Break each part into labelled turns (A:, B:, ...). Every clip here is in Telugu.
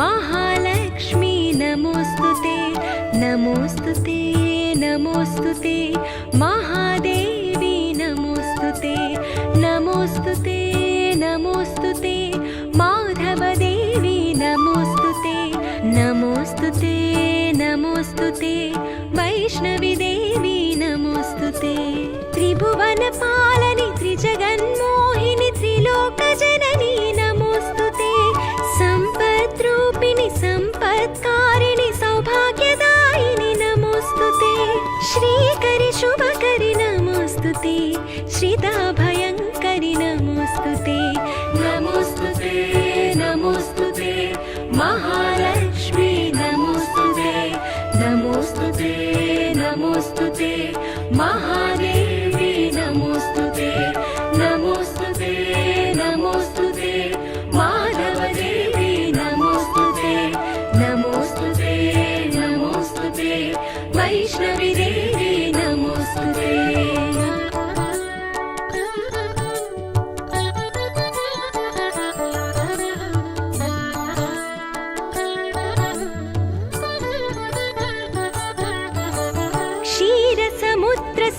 A: महालक्ष्मी नमोऽस्तु ते नमोऽस्तु ते नमोऽस्तु ते महादेवी नमोऽस्तु ते नमोऽस्तु ते नमोऽस्तु ते माधवदेवी नमोऽस्तु ते नमोऽस्तु ते नमोऽस्तु ते वैष्णवी देवी नमोऽस्तु ते त्रिभुवनपालनि त्रिजगन्मोहिनि श्रिताभयङ्करि नमोऽस्तु ते नमोऽस्तु ते नमोऽस्तु ते महालक्ष्मी नमोऽस्तु ते नमोऽस्तु ते नमोऽस्तु ते महादेवी नमोऽस्तु ते नमोऽस्तु ते नमोऽस्तु ते माधवदेवी नमोऽस्तु ते नमोऽस्तु ते नमोऽस्तु ते वैष्णवी देवी नमोऽस्तु ते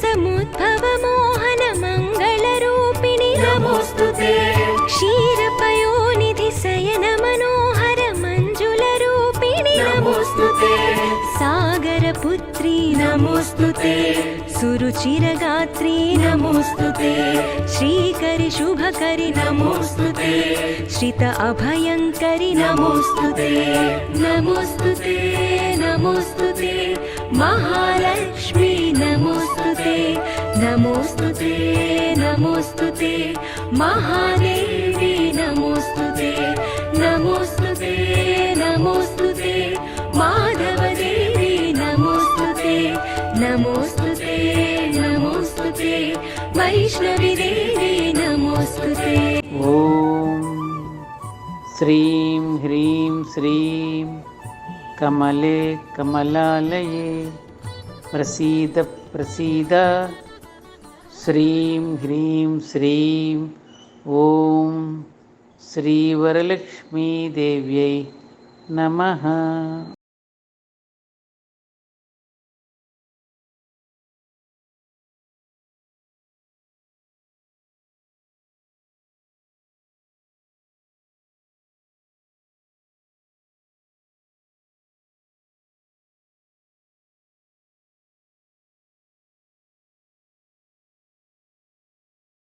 A: क्षीरसमुद्रसमुद्भवमोहनमङ्गलरूपिणि नमोऽस्तु ते क्षीरपयोनिधि शयन मनोहर मञ्जुलरूपिणि नमोऽस्तु ते सागरपुत्री नमोऽस्तु ते सुरुचिरगात्री नमोऽस्तु ते श्रीकरि शुभकरि नमोऽस्तु ते श्रित अभयङ्करि नमोऽस्तु ते नमोऽस्तु ते नमोऽस्तु ते महालक्ष्मी నమోస్తుతే నమోస్తుతే మహాదేవి నమోస్తుతే నమోస్తుతే నమోస్తుతే మాధవదేవి నమోస్తుతే నమోస్తుతే నమోస్తుతే వైష్ణవిదేవి నమోస్తుతే.
B: ఓం శ్రీం హ్రీం శ్రీం కమలే కమలాలయే ప్రసీద ప్రసీద श्रीं ह्रीं श्रीं ॐ श्रीवरलक्ष्मीदेव्यै नमः।